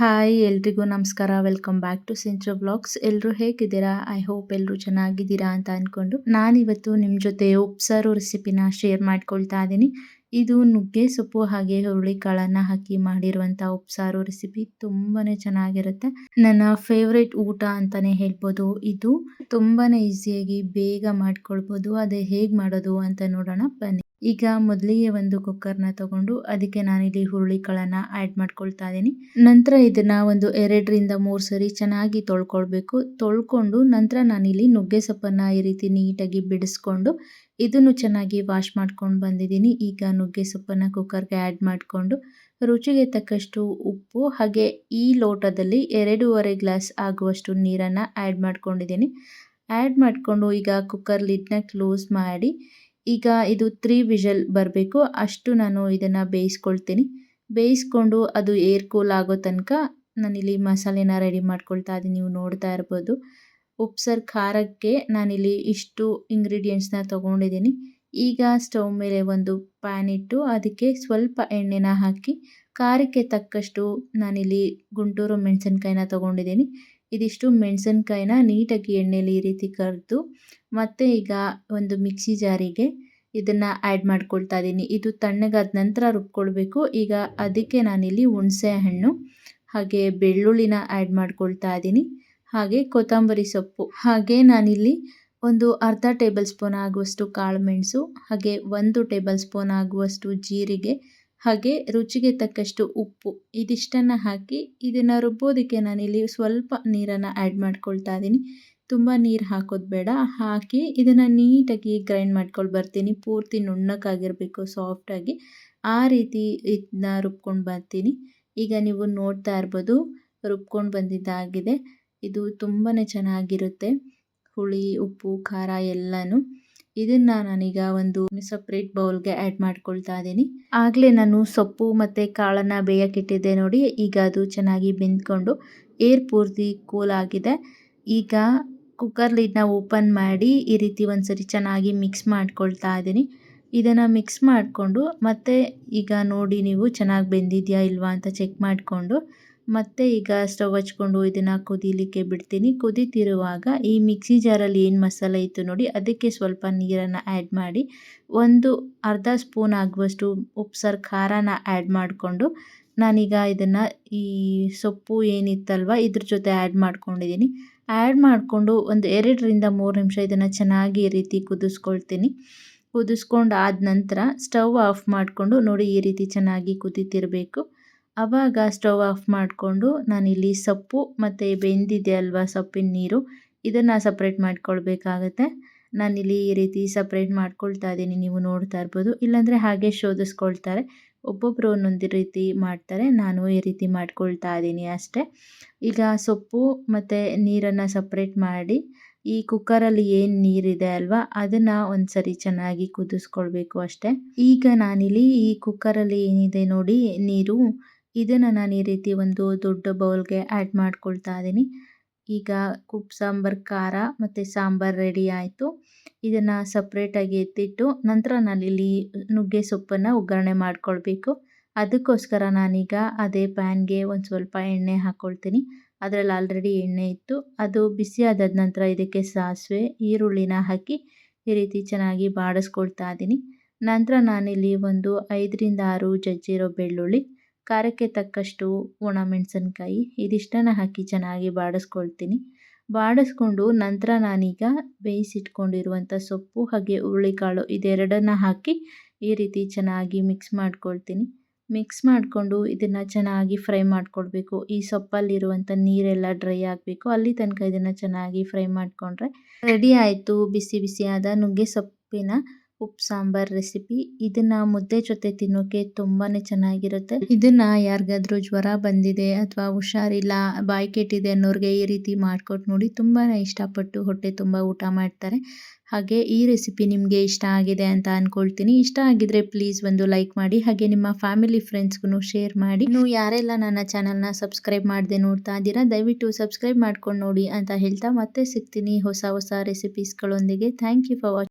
Hi, ಎಲ್ರಿಗೂ ನಮಸ್ಕಾರ. Welcome back to centre blogs. ಎಲ್ಲರೂ ಹೇಗಿದ್ದೀರಾ? ಐ ಹೋಪ್ ಎಲ್ಲರೂ ಚೆನ್ನಾಗಿದ್ದೀರಾ ಅಂತ ಅಂದ್ಕೊಂಡು ನಾನಿವತ್ತು ನಿಮ್ಮ ಜೊತೆ ಉಪ್ಸಾರು ರೆಸಿಪಿನ ಶೇರ್ ಮಾಡ್ಕೊಳ್ತಾ ಇದ್ದೀನಿ. ಇದು ನುಗ್ಗೆ ಸೊಪ್ಪು ಹಾಗೆ ಹುರುಳಿಕಾಳನ್ನು ಹಾಕಿ ಮಾಡಿರುವಂಥ ಉಪ್ಸಾರು ರೆಸಿಪಿ ತುಂಬಾ ಚೆನ್ನಾಗಿರುತ್ತೆ. ನನ್ನ ಫೇವ್ರೆಟ್ ಊಟ ಅಂತಲೇ ಹೇಳ್ಬೋದು. ಇದು ತುಂಬಾ ಈಸಿಯಾಗಿ ಬೇಗ ಮಾಡ್ಕೊಳ್ಬೋದು. ಅದೇ ಹೇಗೆ ಮಾಡೋದು ಅಂತ ನೋಡೋಣ. ಬನ್ನಿ. ಈಗ ಮೊದಲಿಗೆ ಒಂದು ಕುಕ್ಕರ್ನ ತಗೊಂಡು ಅದಕ್ಕೆ ನಾನಿಲ್ಲಿ ಹುರುಳಿಕಾಳನ್ನು ಆ್ಯಡ್ ಮಾಡ್ಕೊಳ್ತಾ ಇದ್ದೀನಿ. ನಂತರ ಇದನ್ನು ಒಂದು ಎರಡರಿಂದ ಮೂರು ಸರಿ ಚೆನ್ನಾಗಿ ತೊಳ್ಕೊಳ್ಬೇಕು. ತೊಳ್ಕೊಂಡು ನಂತರ ನಾನಿಲ್ಲಿ ನುಗ್ಗೆ ಸೊಪ್ಪನ್ನು ಈ ರೀತಿ ನೀಟಾಗಿ ಬಿಡಿಸ್ಕೊಂಡು ಇದನ್ನು ಚೆನ್ನಾಗಿ ವಾಶ್ ಮಾಡ್ಕೊಂಡು ಬಂದಿದ್ದೀನಿ. ಈಗ ನುಗ್ಗೆ ಸೊಪ್ಪನ್ನು ಕುಕ್ಕರ್ಗೆ ಆ್ಯಡ್ ಮಾಡಿಕೊಂಡು ರುಚಿಗೆ ತಕ್ಕಷ್ಟು ಉಪ್ಪು ಹಾಗೆ ಈ ಲೋಟದಲ್ಲಿ ಎರಡೂವರೆ ಗ್ಲಾಸ್ ಆಗುವಷ್ಟು ನೀರನ್ನು ಆ್ಯಡ್ ಮಾಡ್ಕೊಂಡಿದ್ದೀನಿ. ಆ್ಯಡ್ ಮಾಡಿಕೊಂಡು ಈಗ ಕುಕ್ಕರ್ ಲಿಡ್ನ ಕ್ಲೋಸ್ ಮಾಡಿ ಈಗ ಇದು ತ್ರೀ ವಿಷಲ್ ಬರಬೇಕು. ಅಷ್ಟು ನಾನು ಇದನ್ನು ಬೇಯಿಸ್ಕೊಳ್ತೀನಿ. ಬೇಯಿಸ್ಕೊಂಡು ಅದು ಏರ್ ಕೂಲ್ ಆಗೋ ತನಕ ನಾನಿಲ್ಲಿ ಮಸಾಲೆನ ರೆಡಿ ಮಾಡ್ಕೊಳ್ತಾ ಇದ್ದೀನಿ ನೀವು ನೋಡ್ತಾ ಇರ್ಬೋದು. ಉಪ್ಸರ್ ಖಾರಕ್ಕೆ ನಾನಿಲ್ಲಿ ಇಷ್ಟು ಇಂಗ್ರೀಡಿಯೆಂಟ್ಸ್ನ ತೊಗೊಂಡಿದ್ದೀನಿ ಈಗ ಸ್ಟವ್ ಮೇಲೆ ಒಂದು ಪ್ಯಾನ್ ಇಟ್ಟು ಅದಕ್ಕೆ ಸ್ವಲ್ಪ ಎಣ್ಣೆನ ಹಾಕಿ, ಖಾರಕ್ಕೆ ತಕ್ಕಷ್ಟು ನಾನಿಲ್ಲಿ ಗುಂಟೂರು ಮೆಣಸಿನ್ಕಾಯಿನ ತೊಗೊಂಡಿದ್ದೀನಿ ಇದಿಷ್ಟು ಮೆಣಸಿನ್ಕಾಯಿನ ನೀಟಾಗಿ ಎಣ್ಣೆಯಲ್ಲಿ ಈ ರೀತಿ ಕರೆದು ಮತ್ತು ಈಗ ಒಂದು ಮಿಕ್ಸಿ ಜಾರಿಗೆ ಇದನ್ನು ಆ್ಯಡ್ ಮಾಡ್ಕೊಳ್ತಾ ಇದ್ದೀನಿ. ಇದು ತಣ್ಣಗಾದ ನಂತರ ರುಬ್ಕೊಳ್ಬೇಕು. ಈಗ ಅದಕ್ಕೆ ನಾನಿಲ್ಲಿ ಹುಣಸೆ ಹಣ್ಣು ಹಾಗೆ ಬೆಳ್ಳುಳ್ಳಿನ ಆ್ಯಡ್ ಮಾಡ್ಕೊಳ್ತಾ ಇದ್ದೀನಿ. ಹಾಗೆ ಕೊತ್ತಂಬರಿ ಸೊಪ್ಪು, ಹಾಗೆ ನಾನಿಲ್ಲಿ ಒಂದು ಅರ್ಧ ಟೇಬಲ್ ಸ್ಪೂನ್ ಆಗುವಷ್ಟು ಕಾಳು ಮೆಣಸು, ಹಾಗೆ ಒಂದು ಟೇಬಲ್ ಸ್ಪೂನ್ ಆಗುವಷ್ಟು ಜೀರಿಗೆ ಹಾಗೆ ರುಚಿಗೆ ತಕ್ಕಷ್ಟು ಉಪ್ಪು ಇದಿಷ್ಟನ್ನು ಹಾಕಿ ಇದನ್ನು ರುಬ್ಬೋದಕ್ಕೆ ನಾನಿಲ್ಲಿ ಸ್ವಲ್ಪ ನೀರನ್ನು ಆ್ಯಡ್ ಮಾಡ್ಕೊಳ್ತಾ ಇದ್ದೀನಿ. ತುಂಬ ನೀರು ಹಾಕೋದು ಬೇಡ. ಹಾಕಿ ಇದನ್ನು ನೀಟಾಗಿ ಗ್ರೈಂಡ್ ಮಾಡ್ಕೊಂಡು ಬರ್ತೀನಿ. ಪೂರ್ತಿ ನುಣ್ಣಕ್ಕಾಗಿರಬೇಕು ಸಾಫ್ಟಾಗಿ ಆ ರೀತಿ ಇದನ್ನ ರುಬ್ಕೊಂಡು ಬರ್ತೀನಿ. ಈಗ ನೀವು ನೋಡ್ತಾ ಇರ್ಬೋದು, ರುಬ್ಕೊಂಡು ಬಂದಿದ್ದಾಗಿದೆ. ಇದು ತುಂಬಾ ಚೆನ್ನಾಗಿರುತ್ತೆ. ಹುಳಿ, ಉಪ್ಪು, ಖಾರ ಎಲ್ಲನೂ. ಇದನ್ನು ನಾನೀಗ ಒಂದು ಸಪ್ರೇಟ್ ಬೌಲ್ಗೆ ಆ್ಯಡ್ ಮಾಡ್ಕೊಳ್ತಾ ಇದ್ದೀನಿ. ಆಗಲೇ ನಾನು ಸೊಪ್ಪು ಮತ್ತು ಕಾಳನ್ನು ಬೇಯಕ್ಕಿಟ್ಟಿದ್ದೆ ನೋಡಿ, ಈಗ ಅದು ಚೆನ್ನಾಗಿ ಬೆಂದ್ಕೊಂಡು ಏರ್ ಪೂರ್ತಿ ಕೂಲ್ ಆಗಿದೆ. ಈಗ ಕುಕ್ಕರ್ ಲಿಡ್ನ ಓಪನ್ ಮಾಡಿ ಈ ರೀತಿ ಒಂದು ಸರಿ ಚೆನ್ನಾಗಿ ಮಿಕ್ಸ್ ಮಾಡ್ಕೊಳ್ತಾ ಇದ್ದೀನಿ. ಇದನ್ನು ಮಿಕ್ಸ್ ಮಾಡಿಕೊಂಡು ಮತ್ತೆ ಈಗ ನೋಡಿ ನೀವು ಚೆನ್ನಾಗಿ ಬೆಂದಿದೆಯಾ ಇಲ್ವಾ ಅಂತ ಚೆಕ್ ಮಾಡಿಕೊಂಡು ಮತ್ತೆ ಈಗ ಸ್ಟವ್ ಹಚ್ಕೊಂಡು ಇದನ್ನು ಕುದೀಲಿಕ್ಕೆ ಬಿಡ್ತೀನಿ. ಕುದಿತಿರುವಾಗ ಈ ಮಿಕ್ಸಿ ಜಾರಲ್ಲಿ ಏನು ಮಸಾಲೆ ಇತ್ತು ನೋಡಿ, ಅದಕ್ಕೆ ಸ್ವಲ್ಪ ನೀರನ್ನು ಆ್ಯಡ್ ಮಾಡಿ, ಒಂದು ಅರ್ಧ ಸ್ಪೂನ್ ಆಗುವಷ್ಟು ಉಪ್ಸಾರು ಖಾರನ ಆ್ಯಡ್ ಮಾಡಿಕೊಂಡು ನಾನೀಗ ಇದನ್ನು ಈ ಸೊಪ್ಪು ಏನಿತ್ತಲ್ವ, ಇದ್ರ ಜೊತೆ ಆ್ಯಡ್ ಮಾಡ್ಕೊಂಡಿದ್ದೀನಿ. ಆ್ಯಡ್ ಮಾಡಿಕೊಂಡು ಒಂದು ಎರಡರಿಂದ ಮೂರು ನಿಮಿಷ ಇದನ್ನು ಚೆನ್ನಾಗಿ ಈ ರೀತಿ ಕುದಿಸ್ಕೊಳ್ತೀನಿ. ಕುದಿಸ್ಕೊಂಡು ಆದ ನಂತರ ಸ್ಟವ್ ಆಫ್ ಮಾಡಿಕೊಂಡು ನೋಡಿ ಈ ರೀತಿ ಚೆನ್ನಾಗಿ ಕುದೀತಿರಬೇಕು. ಆವಾಗ ಸ್ಟವ್ ಆಫ್ ಮಾಡಿಕೊಂಡು ನಾನಿಲ್ಲಿ ಸೊಪ್ಪು ಮತ್ತು ಬೆಂದಿದೆ ಅಲ್ವಾ ಸೊಪ್ಪಿನ ನೀರು, ಇದನ್ನು ಸಪ್ರೇಟ್ ಮಾಡ್ಕೊಳ್ಬೇಕಾಗತ್ತೆ. ನಾನಿಲ್ಲಿ ಈ ರೀತಿ ಸಪ್ರೇಟ್ ಮಾಡ್ಕೊಳ್ತಾ ಇದ್ದೀನಿ, ನೀವು ನೋಡ್ತಾ ಇರ್ಬೋದು. ಇಲ್ಲಾಂದರೆ ಹಾಗೆ ಶೋಧಿಸ್ಕೊಳ್ತಾರೆ. ಒಬ್ಬೊಬ್ಬರು ಒಂದೊಂದು ರೀತಿ ಮಾಡ್ತಾರೆ, ನಾನು ಈ ರೀತಿ ಮಾಡ್ಕೊಳ್ತಾ ಇದ್ದೀನಿ ಅಷ್ಟೇ. ಈಗ ಸೊಪ್ಪು ಮತ್ತು ನೀರನ್ನು ಸಪ್ರೇಟ್ ಮಾಡಿ, ಈ ಕುಕ್ಕರಲ್ಲಿ ಏನು ನೀರಿದೆ ಅಲ್ವಾ, ಅದನ್ನು ಒಂದು ಸರಿ ಚೆನ್ನಾಗಿ ಕುದಿಸ್ಕೊಳ್ಬೇಕು ಅಷ್ಟೇ. ಈಗ ನಾನಿಲ್ಲಿ ಈ ಕುಕ್ಕರಲ್ಲಿ ಏನಿದೆ ನೋಡಿ, ನೀರು ಇದನ್ನು ನಾನು ಈ ರೀತಿ ಒಂದು ದೊಡ್ಡ ಬೌಲ್ಗೆ ಆ್ಯಡ್ ಮಾಡ್ಕೊಳ್ತಾ ಇದ್ದೀನಿ. ಈಗ ಕುಪ್ ಸಾಂಬಾರು, ಖಾರ ಮತ್ತು ಸಾಂಬಾರು ರೆಡಿ ಆಯಿತು. ಇದನ್ನು ಸಪ್ರೇಟಾಗಿ ಎತ್ತಿಟ್ಟು ನಂತರ ನಾನಿಲ್ಲಿ ನುಗ್ಗೆ ಸೊಪ್ಪನ್ನು ಒಗ್ಗರಣೆ ಮಾಡ್ಕೊಳ್ಬೇಕು. ಅದಕ್ಕೋಸ್ಕರ ನಾನೀಗ ಅದೇ ಪ್ಯಾನ್ಗೆ ಒಂದು ಸ್ವಲ್ಪ ಎಣ್ಣೆ ಹಾಕ್ಕೊಳ್ತೀನಿ ಅದರಲ್ಲಿ ಆಲ್ರೆಡಿ ಎಣ್ಣೆ ಇತ್ತು. ಅದು ಬಿಸಿ ಆದ ನಂತರ ಇದಕ್ಕೆ ಸಾಸಿವೆ, ಈರುಳ್ಳಿನ ಹಾಕಿ ಈ ರೀತಿ ಚೆನ್ನಾಗಿ ಬಾಡಿಸ್ಕೊಳ್ತಾ ಇದ್ದೀನಿ. ನಂತರ ನಾನಿಲ್ಲಿ ಒಂದು ಐದರಿಂದ ಆರು ಜಜ್ಜಿರೋ ಬೆಳ್ಳುಳ್ಳಿ ಖಾರಕ್ಕೆ ತಕ್ಕಷ್ಟು ಒಣಮೆಣಸಿನ್ಕಾಯಿ ಇದಿಷ್ಟನ್ನು ಹಾಕಿ ಚೆನ್ನಾಗಿ ಬಾಡಿಸ್ಕೊಳ್ತೀನಿ. ಬಾಡಿಸ್ಕೊಂಡು ನಂತರ ನಾನೀಗ ಬೇಯಿಸಿಟ್ಕೊಂಡಿರುವಂಥ ಸೊಪ್ಪು ಹಾಗೆ ಹುರುಳಿಕಾಳು ಇದೆರಡನ್ನು ಹಾಕಿ ಈ ರೀತಿ ಚೆನ್ನಾಗಿ ಮಿಕ್ಸ್ ಮಾಡ್ಕೊಳ್ತೀನಿ. ಮಿಕ್ಸ್ ಮಾಡಿಕೊಂಡು ಇದನ್ನು ಚೆನ್ನಾಗಿ ಫ್ರೈ ಮಾಡ್ಕೊಳ್ಬೇಕು. ಈ ಸೊಪ್ಪಲ್ಲಿರುವಂಥ ನೀರೆಲ್ಲ ಡ್ರೈ ಆಗಬೇಕು. ಅಲ್ಲಿ ತನಕ ಇದನ್ನು ಚೆನ್ನಾಗಿ ಫ್ರೈ ಮಾಡಿಕೊಂಡ್ರೆ ರೆಡಿ ಆಯಿತು. ಬಿಸಿ ಬಿಸಿಯಾದ ನುಗ್ಗೆ ಸೊಪ್ಪಿನ ಉಪ್ಪು, ಸಾಂಬಾರ್ ರೆಸಿಪಿ. ಇದನ್ನ ಮುದ್ದೆ ಜೊತೆ ತಿನ್ನೋಕೆ ತುಂಬಾನೇ ಚೆನ್ನಾಗಿರುತ್ತೆ. ಇದನ್ನ ಯಾರಿಗಾದ್ರೂ ಜ್ವರ ಬಂದಿದೆ ಅಥವಾ ಹುಷಾರಿಲ್ಲ, ಬಾಯಿ ಕೆಟ್ಟಿದೆ ಅನ್ನೋರಿಗೆ ಈ ರೀತಿ ಮಾಡ್ಕೊಟ್ಟು ನೋಡಿ ತುಂಬಾ ಇಷ್ಟಪಟ್ಟು ಹೊಟ್ಟೆ ತುಂಬ ಊಟ ಮಾಡ್ತಾರೆ. ಹಾಗೆ ಈ ರೆಸಿಪಿ ನಿಮಗೆ ಇಷ್ಟ ಆಗಿದೆ ಅಂತ ಅಂದ್ಕೊಳ್ತೀನಿ ಇಷ್ಟ ಆಗಿದ್ರೆ ಪ್ಲೀಸ್ ಒಂದು ಲೈಕ್ ಮಾಡಿ, ಹಾಗೆ ನಿಮ್ಮ ಫ್ಯಾಮಿಲಿ ಫ್ರೆಂಡ್ಸ್ಗೂ ಶೇರ್ ಮಾಡಿ. ನೀವು ಯಾರೆಲ್ಲ ನನ್ನ ಚಾನಲ್ನ ಸಬ್ಸ್ಕ್ರೈಬ್ ಮಾಡದೆ ನೋಡ್ತಾ ಇದ್ದೀರಾ, ದಯವಿಟ್ಟು ಸಬ್ಸ್ಕ್ರೈಬ್ ಮಾಡ್ಕೊಂಡು ನೋಡಿ ಅಂತ ಹೇಳ್ತಾ ಮತ್ತೆ ಸಿಗ್ತೀನಿ ಹೊಸ ಹೊಸ ರೆಸಿಪೀಸ್ಗಳೊಂದಿಗೆ ಥ್ಯಾಂಕ್ ಯು ಫಾರ್ ವಾಚಿಂಗ್